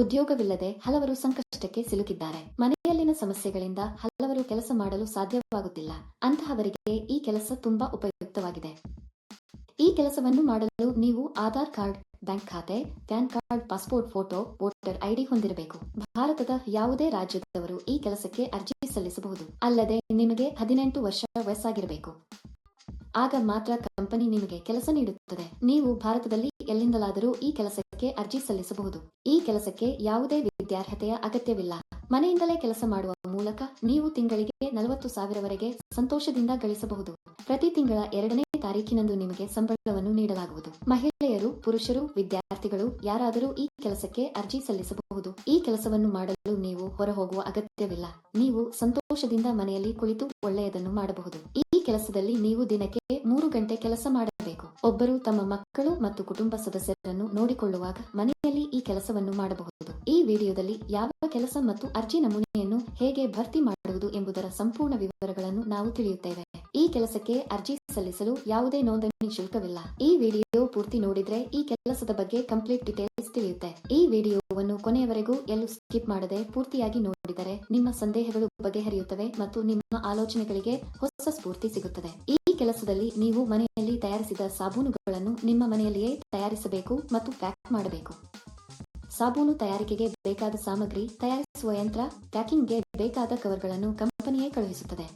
ಉದ್ಯೋಗವಿಲ್ಲದೆ ಹಲವರು ಸಂಕಷ್ಟಕ್ಕೆ ಸಿಲುಕಿದ್ದಾರೆ. ಮನೆಯಲ್ಲಿನ ಸಮಸ್ಯೆಗಳಿಂದ ಹಲವರು ಕೆಲಸ ಮಾಡಲು ಸಾಧ್ಯವಾಗುತ್ತಿಲ್ಲ. ಅಂತಹವರಿಗೆ ಈ ಕೆಲಸ ತುಂಬಾ ಉಪಯುಕ್ತವಾಗಿದೆ. ಈ ಕೆಲಸವನ್ನು ಮಾಡಲು ನೀವು ಆಧಾರ್ ಕಾರ್ಡ್, ಬ್ಯಾಂಕ್ ಖಾತೆ, PAN card, passport photo, voter ID ಹೊಂದಿರಬೇಕು. ಭಾರತದ ಯಾವುದೇ ರಾಜ್ಯದವರು ಈ ಕೆಲಸಕ್ಕೆ ಅರ್ಜಿ ಸಲ್ಲಿಸಬಹುದು. ಅಲ್ಲದೆ ನಿಮಗೆ ಹದಿನೆಂಟು ವರ್ಷ ವಯಸ್ಸಾಗಿರಬೇಕು. ಆಗ ಮಾತ್ರ ಕಂಪನಿ ನಿಮಗೆ ಕೆಲಸ ನೀಡುತ್ತದೆ. ನೀವು ಭಾರತದಲ್ಲಿ ಎಲ್ಲಿಂದಲಾದರೂ ಈ ಕೆಲಸಕ್ಕೆ ಅರ್ಜಿ ಸಲ್ಲಿಸಬಹುದು. ಈ ಕೆಲಸಕ್ಕೆ ಯಾವುದೇ ವಿದ್ಯಾರ್ಹತೆಯ ಅಗತ್ಯವಿಲ್ಲ. ಮನೆಯಿಂದಲೇ ಕೆಲಸ ಮಾಡುವ ಮೂಲಕ ನೀವು ತಿಂಗಳಿಗೆ ನಲವತ್ತು ಸಾವಿರವರೆಗೆ ಸಂತೋಷದಿಂದ ಗಳಿಸಬಹುದು. ಪ್ರತಿ ತಿಂಗಳ ಎರಡನೇ ತಾರೀಕಿನಂದು ನಿಮಗೆ ಸಂಬಳವನ್ನು ನೀಡಲಾಗುವುದು. ಮಹಿಳೆಯರು, ಪುರುಷರು, ವಿದ್ಯಾರ್ಥಿಗಳು ಯಾರಾದರೂ ಈ ಕೆಲಸಕ್ಕೆ ಅರ್ಜಿ ಸಲ್ಲಿಸಬಹುದು. ಈ ಕೆಲಸವನ್ನು ಮಾಡಲು ನೀವು ಹೊರಹೋಗುವ ಅಗತ್ಯವಿಲ್ಲ. ನೀವು ಸಂತೋಷದಿಂದ ಮನೆಯಲ್ಲಿ ಕುಳಿತು ಒಳ್ಳೆಯದನ್ನು ಮಾಡಬಹುದು. ಈ ಕೆಲಸದಲ್ಲಿ ನೀವು ದಿನಕ್ಕೆ ಮೂರು ಗಂಟೆ ಕೆಲಸ ಮಾಡಬೇಕು ಒಬ್ಬರು ತಮ್ಮ ಮಕ್ಕಳು ಮತ್ತು ಕುಟುಂಬ ಸದಸ್ಯರನ್ನು ನೋಡಿಕೊಳ್ಳುವಾಗ ಮನೆಯಲ್ಲಿ ಈ ಕೆಲಸವನ್ನು ಮಾಡಬಹುದು. ಈ ವಿಡಿಯೋದಲ್ಲಿ ಯಾವ ಕೆಲಸ ಮತ್ತು ಅರ್ಜಿ ನಮೂನೆಯನ್ನು ಹೇಗೆ ಭರ್ತಿ ಮಾಡುವುದು ಎಂಬುದರ ಸಂಪೂರ್ಣ ವಿವರಗಳನ್ನು ನಾವು ತಿಳಿಯುತ್ತೇವೆ. ಈ ಕೆಲಸಕ್ಕೆ ಅರ್ಜಿ ಸಲ್ಲಿಸಲು ಯಾವುದೇ ನೋಂದಣಿ ಶುಲ್ಕವಿಲ್ಲ. ಈ ವಿಡಿಯೋ ಪೂರ್ತಿ ನೋಡಿದ್ರೆ ಈ ಕೆಲಸದ ಬಗ್ಗೆ ಕಂಪ್ಲೀಟ್ ಡೀಟೇಲ್ಸ್ ತಿಳಿಯುತ್ತೆ. ಈ ವಿಡಿಯೋವನ್ನು ಕೊನೆಯವರೆಗೂ ಎಲ್ಲೂ ಸ್ಕಿಪ್ ಮಾಡದೆ ಪೂರ್ತಿಯಾಗಿ ನೋಡಿದರೆ ನಿಮ್ಮ ಸಂದೇಹಗಳು ಬಗೆಹರಿಯುತ್ತವೆ ಮತ್ತು ನಿಮ್ಮ ಆಲೋಚನೆಗಳಿಗೆ ಹೊಸ ಸ್ಫೂರ್ತಿ ಸಿಗುತ್ತದೆ. ಈ ಕೆಲಸದಲ್ಲಿ ನೀವು ಮನೆಯಲ್ಲಿ ತಯಾರಿಸಿದ ಸಾಬೂನುಗಳನ್ನು ನಿಮ್ಮ ಮನೆಯಲ್ಲಿಯೇ ತಯಾರಿಸಬೇಕು ಮತ್ತು ಪ್ಯಾಕ್ ಮಾಡಬೇಕು. ಸಾಬೂನು ತಯಾರಿಕೆಗೆ ಬೇಕಾದ ಸಾಮಗ್ರಿ, ತಯಾರಿಸುವ ಯಂತ್ರ, ಪ್ಯಾಕಿಂಗ್ಗೆ ಬೇಕಾದ ಕವರ್ಗಳನ್ನು ಕಂಪನಿಯೇ ಕಳುಹಿಸುತ್ತದೆ.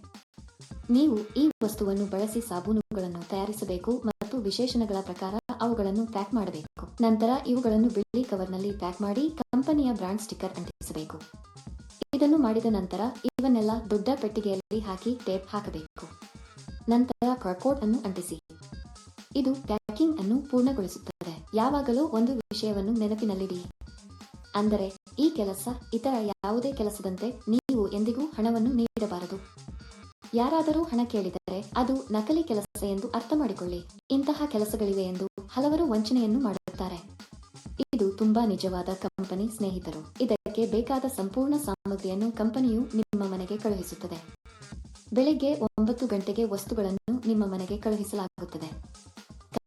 ನೀವು ಈ ವಸ್ತುವನ್ನು ಬಳಸಿ ಸಾಬೂನುಗಳನ್ನು ತಯಾರಿಸಬೇಕು ಮತ್ತು ವಿಶೇಷಣಗಳ ಪ್ರಕಾರ ಅವುಗಳನ್ನು ಪ್ಯಾಕ್ ಮಾಡಬೇಕು. ನಂತರ ಇವುಗಳನ್ನು ಬಿಳಿ ಕವರ್ನಲ್ಲಿ ಪ್ಯಾಕ್ ಮಾಡಿ ಕಂಪನಿಯ ಬ್ರಾಂಡ್ ಸ್ಟಿಕ್ಕರ್ ಅಂಟಿಸಬೇಕು. ಇದನ್ನು ಮಾಡಿದ ನಂತರ ಇವನ್ನೆಲ್ಲ ದೊಡ್ಡ ಪೆಟ್ಟಿಗೆಯಲ್ಲಿ ಹಾಕಿ ಟೇಪ್ ಹಾಕಬೇಕು. ನಂತರ ಕರ್ಕೋಟ್ ಅನ್ನು ಅಂಟಿಸಿ. ಇದು ಪ್ಯಾಕಿಂಗ್ ಅನ್ನು ಪೂರ್ಣಗೊಳಿಸುತ್ತದೆ. ಯಾವಾಗಲೂ ಒಂದು ವಿಷಯವನ್ನು ನೆನಪಿನಲ್ಲಿಡಿ. ಅಂದರೆ ಈ ಕೆಲಸ ಇತರ ಯಾವುದೇ ಕೆಲಸದಂತೆ ನೀವು ಎಂದಿಗೂ ಹಣವನ್ನು ನೀಡಬಾರದು. ಯಾರಾದರೂ ಹಣ ಕೇಳಿದರೆ ಅದು ನಕಲಿ ಕೆಲಸ ಎಂದು ಅರ್ಥ ಮಾಡಿಕೊಳ್ಳಿ ಇಂತಹ ಕೆಲಸಗಳಿವೆ ಎಂದು ಹಲವರು ವಂಚನೆಯನ್ನು ಮಾಡುತ್ತಾರೆ. ಇದು ತುಂಬಾ ನಿಜವಾದ ಕಂಪನಿ ಸ್ನೇಹಿತರು. ಇದಕ್ಕೆ ಬೇಕಾದ ಸಂಪೂರ್ಣ ಸಾಮಗ್ರಿಯನ್ನು ಕಂಪನಿಯು ನಿಮ್ಮ ಮನೆಗೆ ಕಳುಹಿಸುತ್ತದೆ. ಬೆಳಿಗ್ಗೆ ಒಂಬತ್ತು ಗಂಟೆಗೆ ವಸ್ತುಗಳನ್ನು ನಿಮ್ಮ ಮನೆಗೆ ಕಳುಹಿಸಲಾಗುತ್ತದೆ.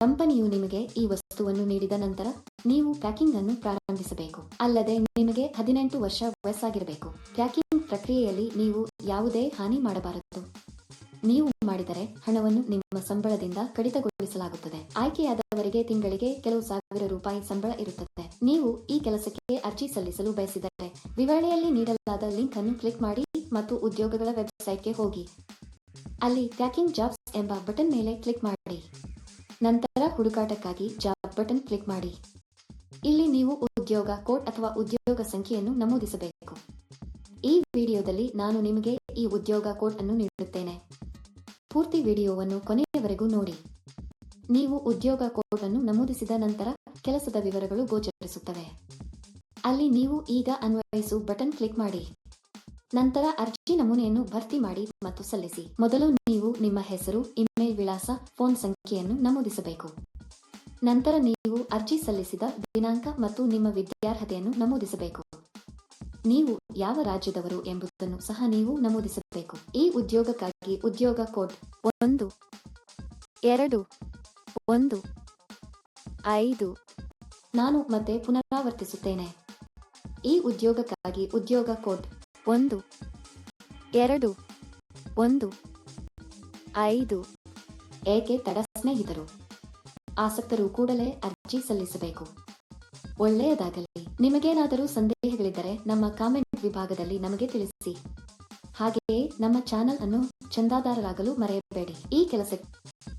ಕಂಪನಿಯು ನಿಮಗೆ ಈ ವಸ್ತುವನ್ನು ನೀಡಿದ ನಂತರ ನೀವು ಪ್ಯಾಕಿಂಗ್ ಅನ್ನು ಪ್ರಾರಂಭಿಸಬೇಕು. ಅಲ್ಲದೆ ನಿಮಗೆ ಹದಿನೆಂಟು ವರ್ಷ ವಯಸ್ಸಾಗಿರಬೇಕು. ಪ್ಯಾಕಿಂಗ್ ಪ್ರಕ್ರಿಯೆಯಲ್ಲಿ ನೀವು ಯಾವುದೇ ಹಾನಿ ಮಾಡಬಾರದು. ನೀವು ಮಾಡಿದರೆ ಹಣವನ್ನು ನಿಮ್ಮ ಸಂಬಳದಿಂದ ಕಡಿತಗೊಳಿಸಲಾಗುತ್ತದೆ. ಆಯ್ಕೆಯಾದವರಿಗೆ ತಿಂಗಳಿಗೆ ಕೆಲವು ಸಾವಿರ ರೂಪಾಯಿ ಸಂಬಳ ಇರುತ್ತದೆ. ನೀವು ಈ ಕೆಲಸಕ್ಕೆ ಅರ್ಜಿ ಸಲ್ಲಿಸಲು ಬಯಸಿದರೆ ವಿವರಣೆಯಲ್ಲಿ ನೀಡಲಾದ ಲಿಂಕ್ ಅನ್ನು ಕ್ಲಿಕ್ ಮಾಡಿ ಮತ್ತು ಉದ್ಯೋಗಗಳ ವೆಬ್ಸೈಟ್ಗೆ ಹೋಗಿ. ಅಲ್ಲಿ ಪ್ಯಾಕಿಂಗ್ ಜಾಬ್ಸ್ ಎಂಬ ಬಟನ್ ಮೇಲೆ ಕ್ಲಿಕ್ ಮಾಡಿ. ನಂತರ ಹುಡುಕಾಟಕ್ಕಾಗಿ ಜಾಬ್ ಬಟನ್ ಕ್ಲಿಕ್ ಮಾಡಿ. ಇಲ್ಲಿ ನೀವು ಉದ್ಯೋಗ ಕೋಡ್ ಅಥವಾ ಉದ್ಯೋಗ ಸಂಖ್ಯೆಯನ್ನು ನಮೂದಿಸಬೇಕು. ಈ ವಿಡಿಯೋದಲ್ಲಿ ನಾನು ನಿಮಗೆ ಈ ಉದ್ಯೋಗ ಕೋಡ್ ಅನ್ನು ನೀಡುತ್ತೇನೆ. ಪೂರ್ತಿ ವಿಡಿಯೋವನ್ನು ಕೊನೆಯವರೆಗೂ ನೋಡಿ. ನೀವು ಉದ್ಯೋಗ ಕೋಡ್ ಅನ್ನು ನಮೂದಿಸಿದ ನಂತರ ಕೆಲಸದ ವಿವರಗಳು ಗೋಚರಿಸುತ್ತವೆ. ಅಲ್ಲಿ ನೀವು ಈಗ ಅನ್ವಯಿಸು ಬಟನ್ ಕ್ಲಿಕ್ ಮಾಡಿ. ನಂತರ ಅರ್ಜಿ ನಮೂನೆಯನ್ನು ಭರ್ತಿ ಮಾಡಿ ಮತ್ತು ಸಲ್ಲಿಸಿ. ಮೊದಲು ನೀವು ನಿಮ್ಮ ಹೆಸರು, ಇಮೇಲ್ ವಿಳಾಸ, ಫೋನ್ ಸಂಖ್ಯೆಯನ್ನು ನಮೂದಿಸಬೇಕು. ನಂತರ ನೀವು ಅರ್ಜಿ ಸಲ್ಲಿಸಿದ ದಿನಾಂಕ ಮತ್ತು ನಿಮ್ಮ ವಿದ್ಯಾರ್ಹತೆಯನ್ನು ನಮೂದಿಸಬೇಕು. ನೀವು ಯಾವ ರಾಜ್ಯದವರು ಎಂಬುದನ್ನು ಸಹ ನೀವು ನಮೂದಿಸಬೇಕು. ಈ ಉದ್ಯೋಗಕ್ಕಾಗಿ ಉದ್ಯೋಗ ಕೋಡ್ ಒಂದು, ಎರಡು, ಒಂದು, ಐದು, ನಾನು ಮತ್ತೆ ಪುನರಾವರ್ತಿಸುತ್ತೇನೆ. ಈ ಉದ್ಯೋಗಕ್ಕಾಗಿ ಉದ್ಯೋಗ ಕೋಡ್ ಒಂದು, ಎರಡು, ಒಂದು, ಐದು, ಏಕೆ ತಡ ಸ್ನೇಹಿತರು? ಆಸಕ್ತರು ಕೂಡಲೇ ಅರ್ಜಿ ಸಲ್ಲಿಸಬೇಕು. ಒಳ್ಳೆಯದಾಗಲಿ. ನಿಮಗೇನಾದರೂ ಸಂದೇಹಗಳಿದ್ದರೆ ನಮ್ಮ ಕಾಮೆಂಟ್ ವಿಭಾಗದಲ್ಲಿ ನಮಗೆ ತಿಳಿಸಿ. ಹಾಗೆಯೇ ನಮ್ಮ ಚಾನೆಲ್ ಅನ್ನು ಚಂದಾದಾರರಾಗಲು ಮರೆಯಬೇಡಿ. ಈ ಕೆಲಸಕ್ಕೆ